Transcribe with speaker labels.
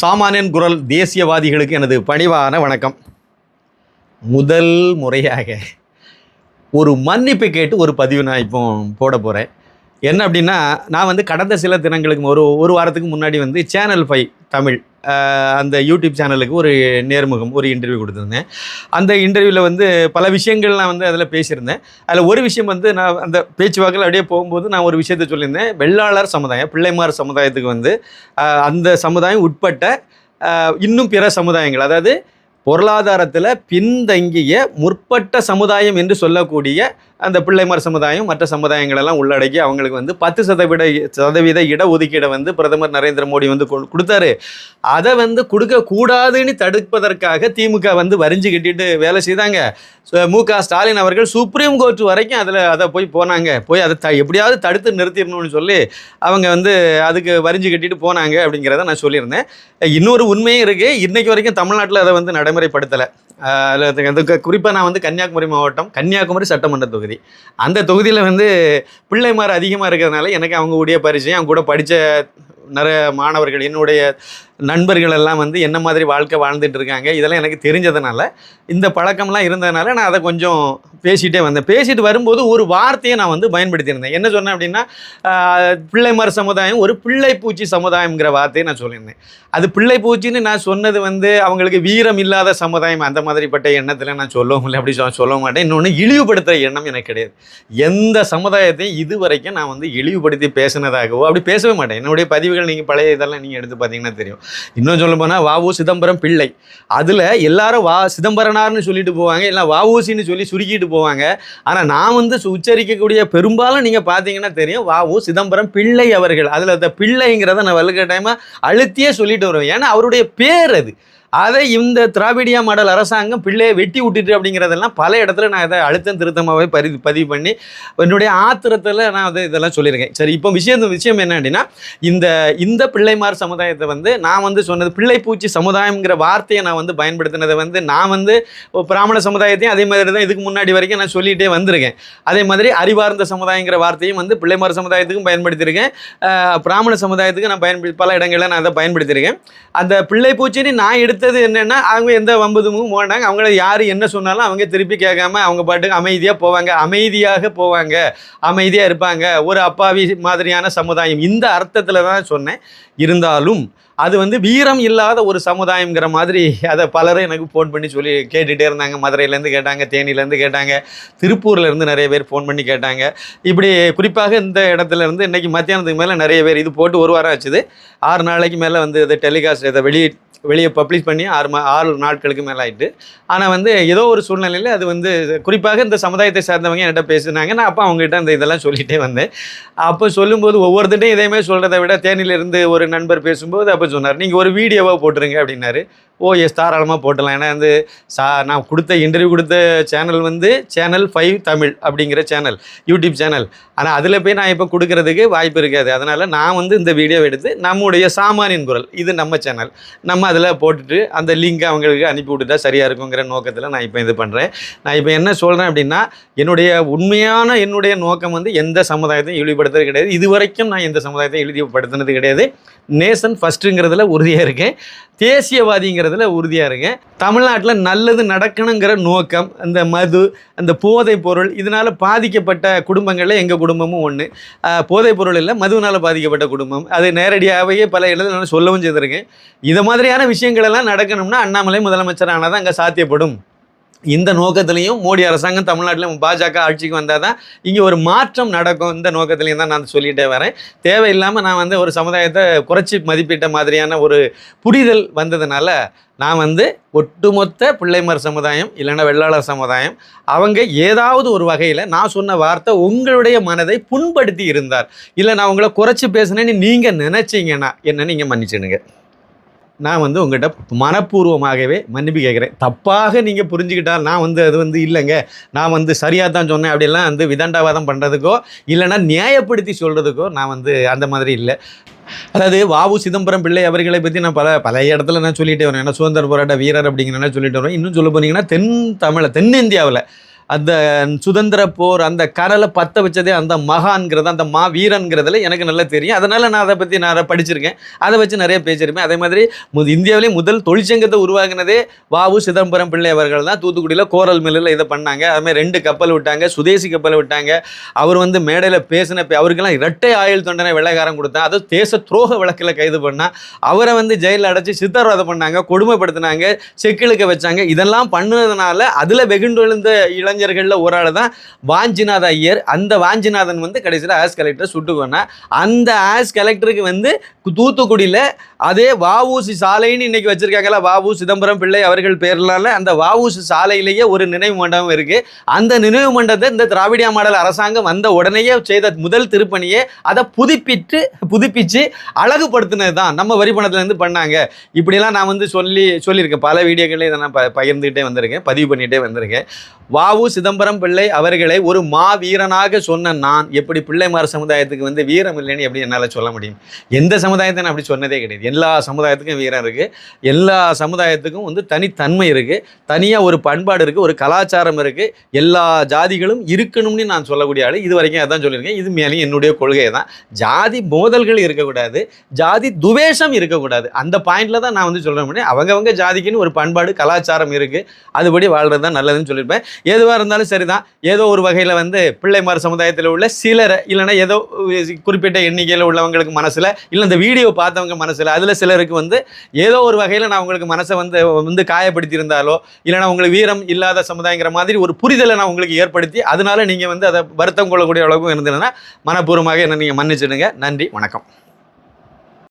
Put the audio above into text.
Speaker 1: சாமானியன் குரல் தேசியவாதிகளுக்கு எனது பணிவான வணக்கம். முதல் முறையாக ஒரு மன்னிப்பு கேட்டு ஒரு பதிவு நான் இப்போ போட போகிறேன் என்ன அப்படின்னா நான் வந்து கடந்த சில தினங்களுக்கு ஒரு ஒரு வாரத்துக்கு முன்னாடி வந்து சேனல் ஃபைவ் தமிழ் அந்த யூடியூப் சேனலுக்கு ஒரு நேர்முகம் ஒரு இன்டர்வியூ கொடுத்துருந்தேன். அந்த இன்டர்வியூவில் வந்து பல விஷயங்கள் நான் வந்து அதில் பேசியிருந்தேன். அதில் ஒரு விஷயம் வந்து நான் அந்த பேச்சுவாக்கில் அப்படியே போகும்போது நான் ஒரு விஷயத்தை சொல்லியிருந்தேன். வெள்ளாளர் சமுதாயம் பிள்ளைமார் சமுதாயத்துக்கு வந்து அந்த சமுதாயம் உட்பட்ட இன்னும் பிற சமுதாயங்கள் அதாவது பொருளாதாரத்தில் பின்தங்கிய முற்பட்ட சமுதாயம் என்று சொல்லக்கூடிய அந்த பிள்ளைமார் சமுதாயம் மற்ற சமுதாயங்களெல்லாம் உள்ளடக்கி அவங்களுக்கு வந்து பத்து சதவீத சதவீத இடஒதுக்கீடை வந்து பிரதமர் நரேந்திர மோடி வந்து கொ- கொடுத்தாரு. அதை வந்து கொடுக்கக்கூடாதுன்னு தடுப்பதற்காக திமுக வந்து வரிஞ்சு கட்டிட்டு வேலை செய்தாங்க. மு க ஸ்டாலின் அவர்கள் சுப்ரீம் கோர்ட் வரைக்கும் அதில் அதை போய் போனாங்க. போய் அதை த எப்படியாவது தடுத்து நிறுத்திடணும்னு சொல்லி அவங்க வந்து அதுக்கு வரிஞ்சு கட்டிட்டு போனாங்க அப்படிங்கிறத நான் சொல்லியிருந்தேன். இன்னொரு உண்மையும் இருக்குது இன்றைக்கு வரைக்கும் தமிழ்நாட்டில் அதை வந்து நடைமுறைப்படுத்தலை. அதில் அதுக்கு குறிப்பாக நான் வந்து கன்னியாகுமரி மாவட்டம் கன்னியாகுமரி சட்டமன்ற தொகுதி. அந்த தொகுதியில் வந்து பிள்ளைமார் அதிகமாக இருக்கிறதுனால எனக்கு அவங்க கூடிய பரிச்சயம் அவங்க கூட படித்த நிறைய மாணவர்கள் என்னுடைய நண்பர்கள் எல்லாம் வந்து என்ன மாதிரி வாழ்க்கை வாழ்ந்துட்டு இருக்காங்க இதெல்லாம் எனக்கு தெரிஞ்சதுனால இந்த பழக்கம்லாம் இருந்ததுனால நான் அதை கொஞ்சம் பேசிகிட்டே வந்தேன். பேசிட்டு வரும்போது ஒரு வார்த்தையை நான் வந்து பயன்படுத்தியிருந்தேன். என்ன சொன்னேன் அப்படின்னா ஆஹ், பிள்ளைமார் சமுதாயம் ஒரு பிள்ளை பூச்சி சமுதாயம்ங்கிற வார்த்தையை நான் சொல்லியிருந்தேன். அது பிள்ளை பூச்சின்னு நான் சொன்னது வந்து அவங்களுக்கு வீரம் இல்லாத சமுதாயம் அந்த மாதிரிப்பட்ட எண்ணத்தில் நான் சொல்லவும் இல்லை அப்படி சொல்ல சொல்ல மாட்டேன். இன்னொன்று இழிவுபடுத்துகிற எண்ணம் எனக்கு கிடையாது. எந்த சமுதாயத்தையும் இது வரைக்கும் நான் வந்து இழிவுபடுத்தி பேசினதாகவோ அப்படி பேசவே மாட்டேன். என்னுடைய பதிவுகள் நீங்கள் பழைய இதெல்லாம் நீங்கள் எடுத்து பார்த்தீங்கன்னா தெரியும். இன்னும் சொல்ல போனால் வாவு சிதம்பரம் பிள்ளை. அதில் எல்லாரும் வா சிதம்பரனார்னு சொல்லிட்டு போவாங்க இல்லை வாவூசின்னு சொல்லி சுருக்கிட்டு போவாங்க. ஆனால் நான் வந்து உச்சரிக்கக்கூடிய பெரும்பாலும் நீங்கள் பார்த்தீங்கன்னா தெரியும் வாவு சிதம்பரம் பிள்ளை அவர்கள். அதில் அந்த பிள்ளைங்கிறத நான் வலுக்கட்டாயமாக அழுத்தியே சொல்லிட்டு வருவேன். ஏன்னா அவருடைய பேர் அது. அதை இந்த திராவிடியா மாடல் அரசாங்கம் பிள்ளையை வெட்டி விட்டுட்டு அப்படிங்கிறதெல்லாம் பல இடத்துல நான் இதை அழுத்தம் திருத்தமாகவே பரி பதிவு பண்ணி என்னுடைய ஆத்திரத்தில் நான் அதை இதெல்லாம் சொல்லியிருக்கேன். சரி இப்போ விஷயம் விஷயம் என்ன அப்படின்னா இந்த இந்த பிள்ளைமார் சமுதாயத்தை வந்து நான் வந்து சொன்னது பிள்ளைப்பூச்சி சமுதாயம்ங்கிற வார்த்தையை நான் வந்து பயன்படுத்தினதை வந்து நான் வந்து ஒரு பிராமண சமுதாயத்தையும் அதே மாதிரி தான் இதுக்கு முன்னாடி வரைக்கும் நான் சொல்லிகிட்டே வந்திருக்கேன். அதே மாதிரி அறிவார்ந்த சமுதாயங்கிற வார்த்தையும் வந்து பிள்ளைமார் சமுதாயத்துக்கும் பயன்படுத்தியிருக்கேன். பிராமண சமுதாயத்துக்கு நான் பயன்படுத்தி பல இடங்களில் நான் அதை பயன்படுத்தியிருக்கேன். அந்த பிள்ளை பூச்சின்னு நான் எடுத்து அடுத்தது என்னென்னா அவங்க எந்த வம்பதுமும் போனாங்க அவங்கள யார் என்ன சொன்னாலும் அவங்க திருப்பி கேட்காம அவங்க பாட்டுக்கு அமைதியாக போவாங்க. அமைதியாக போவாங்க. அமைதியாக இருப்பாங்க. ஒரு அப்பாவி மாதிரியான சமுதாயம். இந்த அர்த்தத்தில் தான் சொன்னேன். இருந்தாலும் அது வந்து வீரம் இல்லாத ஒரு சமுதாயங்கிற மாதிரி அதை பலரும் எனக்கு ஃபோன் பண்ணி சொல்லி கேட்டுகிட்டே இருந்தாங்க. மதுரையிலேருந்து கேட்டாங்க தேனியிலேருந்து கேட்டாங்க திருப்பூர்லேருந்து நிறைய பேர் ஃபோன் பண்ணி கேட்டாங்க. இப்படி குறிப்பாக இந்த இடத்துல இருந்து இன்றைக்கி மத்தியானத்துக்கு மேலே நிறைய பேர் இது போட்டு ஒரு வாரம் ஆச்சுது. ஆறு நாளைக்கு மேலே வந்து இதை டெலிகாஸ்ட் இதை வெளியே வெளியே பப்ளிஷ் பண்ணி ஆறு மா ஆறு நாட்களுக்கு மேலே ஆயிட்டு. ஆனால் வந்து ஏதோ ஒரு சூழ்நிலையில் அது வந்து குறிப்பாக இந்த சமுதாயத்தை சார்ந்தவங்க என்கிட்ட பேசினாங்க. நான் அப்போ அவங்ககிட்ட அந்த இதெல்லாம் சொல்லிகிட்டே வந்தேன். அப்போ சொல்லும்போது ஒவ்வொருத்தையும் இதே மாதிரி சொல்கிறத விட தேனியிலிருந்து ஒரு நண்பர் பேசும்போது அப்போ சொன்னார் நீங்கள் ஒரு வீடியோவாக போட்டுருங்க அப்படின்னாரு. ஓ எஸ் தாராளமாக போட்டலாம் ஏன்னா வந்து சா நான் கொடுத்த இன்டர்வியூ கொடுத்த சேனல் வந்து சேனல் ஃபைவ் தமிழ் அப்படிங்கிற சேனல் யூடியூப் சேனல் ஆனால் அதில் போய் நான் இப்போ கொடுக்கறதுக்கு வாய்ப்பு இருக்காது. அதனால் நான் வந்து இந்த வீடியோ எடுத்து நம்முடைய சாமானியன் குரல் இது நம்ம சேனல் நம்ம அதில் போட்டுட்டு அந்த லிங்க் அவங்களுக்கு அனுப்பி விட்டுட்டா சரியாக இருக்குங்கிற நோக்கத்தில் நான் இப்போ இது பண்ணுறேன் நான் இப்போ என்ன சொல்கிறேன் அப்படின்னா என்னுடைய உண்மையான என்னுடைய நோக்கம் வந்து எந்த சமுதாயத்தையும் இழிவுபடுத்துறது கிடையாது. இது வரைக்கும் நான் எந்த சமுதாயத்தையும் இழிவுபடுத்தினது கிடையாது. நேசன் ஃபஸ்ட்டுங்கிறதுல உறுதியாக இருக்கேன். தேசியவாதிங்கிறதுல உறுதியாக இருக்கேன். தமிழ்நாட்டில் நல்லது நடக்கணுங்கிற நோக்கம் அந்த மது அந்த போதைப் பொருள் இதனால் பாதிக்கப்பட்ட குடும்பங்களில் எங்கள் குடும்பமும் ஒன்று போதைப் பொருள் இல்லை மதுவினால் பாதிக்கப்பட்ட குடும்பம். அது நேரடியாகவே பல இடத்துல நான் சொல்லவும் செய்திருக்கேன். இது மாதிரியான விஷயங்கள் எல்லாம் நடக்கணும்னா அண்ணாமலை முதலமைச்சரானதான் அங்கே சாத்தியப்படும். இந்த நோக்கத்திலையும் மோடி அரசாங்கம் தமிழ்நாட்டில் பாஜக ஆட்சிக்கு வந்தால் தான் இங்கே ஒரு மாற்றம் நடக்கும். இந்த நோக்கத்திலையும் தான் நான் சொல்லிகிட்டே வரேன். தேவையில்லாமல் நான் வந்து ஒரு சமுதாயத்தை குறைச்சி மதிப்பிட்ட மாதிரியான ஒரு புரிதல் வந்ததுனால நான் வந்து ஒட்டுமொத்த பிள்ளைமர் சமுதாயம் இல்லைன்னா வெள்ளாளர் சமுதாயம் அவங்க ஏதாவது ஒரு வகையில் நான் சொன்ன வார்த்தை உங்களுடைய மனதை புண்படுத்தி இருந்தார். இல்லை நான் உங்களை குறைச்சி பேசுனேன்னு நீங்கள் நினச்சிங்கன்னா என்னன்னு நீங்கள் மன்னிச்சிடுங்க. நான் வந்து உங்கள்கிட்ட மனப்பூர்வமாகவே மன்னிப்பு கேட்குறேன். தப்பாக நீங்கள் புரிஞ்சுக்கிட்டால் நான் வந்து அது வந்து இல்லைங்க. நான் வந்து சரியாக தான் சொன்னேன் அப்படிலாம் வந்து விதண்டாவாதம் பண்ணுறதுக்கோ இல்லைன்னா நியாயப்படுத்தி சொல்கிறதுக்கோ நான் வந்து அந்த மாதிரி இல்லை. அதாவது வாவு சிதம்பரம் பிள்ளை அவர்களை பற்றி நான் பல பல இடத்துல நான் சொல்லிட்டே வரேன் ஏன்னா சுதந்திர போராட்ட வீரர் அப்படிங்கிறனா சொல்லிட்டு வரேன் இன்னும் சொல்ல போனீங்கன்னா தென் தமிழை தென்னிந்தியாவில் அந்த சுதந்திர போர் அந்த கடலை பற்ற வச்சதே அந்த மகான்கிறது அந்த மா வீரன்கிறதுல எனக்கு நல்லா தெரியும். அதனால் நான் அதை பற்றி நான் படிச்சிருக்கேன். அதை வச்சு நிறைய பேசியிருப்பேன் அதே மாதிரி மு இந்தியாவிலே முதல் தொழிற்சங்கத்தை உருவாக்குனதே வாவு சிதம்பரம் பிள்ளை அவர்கள் தான். தூத்துக்குடியில் கோரல் மில்லில் இதை பண்ணாங்க. அதுமாதிரி ரெண்டு கப்பல் விட்டாங்க சுதேசி கப்பல் விட்டாங்க. அவர் வந்து மேடையில் பேசின அவருக்கெல்லாம் இரட்டை ஆயுள் தொண்டனை வெள்ளைக்காரன் கொடுத்தா அது தேச துரோக வழக்கில் கைது பண்ணால் அவரை வந்து ஜெயிலில் அடைச்சி சித்தர்வாதம் பண்ணாங்க கொடுமைப்படுத்தினாங்க செக்கிழுக்க வச்சாங்க. இதெல்லாம் பண்ணதுனால அதில் வெகுண்டு எழுந்த கலைஞர்களில் ஒரு ஆள் தான் வாஞ்சிநாத ஐயர். அந்த வாஞ்சிநாதன் வந்து கடைசியில் ஆஸ் கலெக்டர் சுட்டு அந்த ஆஸ் கலெக்டருக்கு வந்து தூத்துக்குடியில் அதே வாவூசி சாலைன்னு இன்னைக்கு வச்சிருக்காங்களா வாவு சிதம்பரம் பிள்ளை அவர்கள் பேர்லால அந்த வாவூசி சாலையிலேயே ஒரு நினைவு மண்டபம் இருக்கு. அந்த நினைவு மண்டபத்தை இந்த திராவிடியா மாடல் அரசாங்கம் வந்த உடனேயே செய்த முதல் திருப்பணியே அதை புதுப்பிட்டு புதுப்பித்து அழகுபடுத்தினது தான். நம்ம வரி பணத்துலேருந்து பண்ணாங்க. இப்படிலாம் நான் வந்து சொல்லி சொல்லியிருக்கேன். பல வீடியோக்களில் இதை நான் ப பகிர்ந்துக்கிட்டே வந்திருக்கேன் பதிவு பண்ணிகிட்டே வந்திருக்கேன். வாவு சிதம்பரம் பிள்ளை அவர்களை ஒரு மா வீரனாக சொன்ன நான் எப்படி பிள்ளைமார் சமுதாயத்துக்கு வந்து வீரம் இல்லைன்னு எப்படி என்னால் சொல்ல முடியும்? எந்த சமுதாயத்தை நான் அப்படி சொன்னதே கிடையாது. எல்லா சமுதாயத்துக்கும் வீரம் இருக்குது எல்லா சமுதாயத்துக்கும் வந்து தனித்தன்மை இருக்குது தனியாக ஒரு பண்பாடு இருக்குது ஒரு கலாச்சாரம் இருக்குது எல்லா ஜாதிகளும் இருக்கணும்னு நான் சொல்லக்கூடிய ஆள் இது வரைக்கும் அதான் சொல்லியிருக்கேன். இது மேலேயும் என்னுடைய கொள்கை தான். ஜாதி மோதல்கள் இருக்கக்கூடாது. ஜாதி துவேஷம் இருக்கக்கூடாது. அந்த பாயிண்டில் தான் நான் வந்து சொல்ல முடியும். அவங்கவங்க ஜாதிக்குன்னு ஒரு பண்பாடு கலாச்சாரம் இருக்குது அதுபடி வாழ்கிறது தான் நல்லதுன்னு சொல்லியிருப்பேன். எதுவாக இருந்தாலும் சரிதான். ஏதோ ஒரு வகையில் வந்து பிள்ளைமார் சமுதாயத்தில் உள்ள சிலரை இல்லைன்னா ஏதோ குறிப்பிட்ட எண்ணிக்கையில் உள்ளவங்களுக்கு மனசில் இல்லை இந்த வீடியோ பார்த்தவங்க மனசில் அதில் சிலருக்கு வந்து ஏதோ ஒரு வகையில் நான் உங்களுக்கு மனசை வந்து வந்து காயப்படுத்தியிருந்தாலோ இல்லைன்னா உங்களுக்கு வீரம் இல்லாத சமுதாயங்கிற மாதிரி ஒரு புரிதலை நான் உங்களுக்கு ஏற்படுத்தி அதனால நீங்கள் வந்து அதை வருத்தம் கொள்ளக்கூடிய அளவுக்கு இருந்ததுன்னா மனப்பூர்வமாக என்ன நீங்கள் மன்னிச்சிடுங்க. நன்றி வணக்கம்.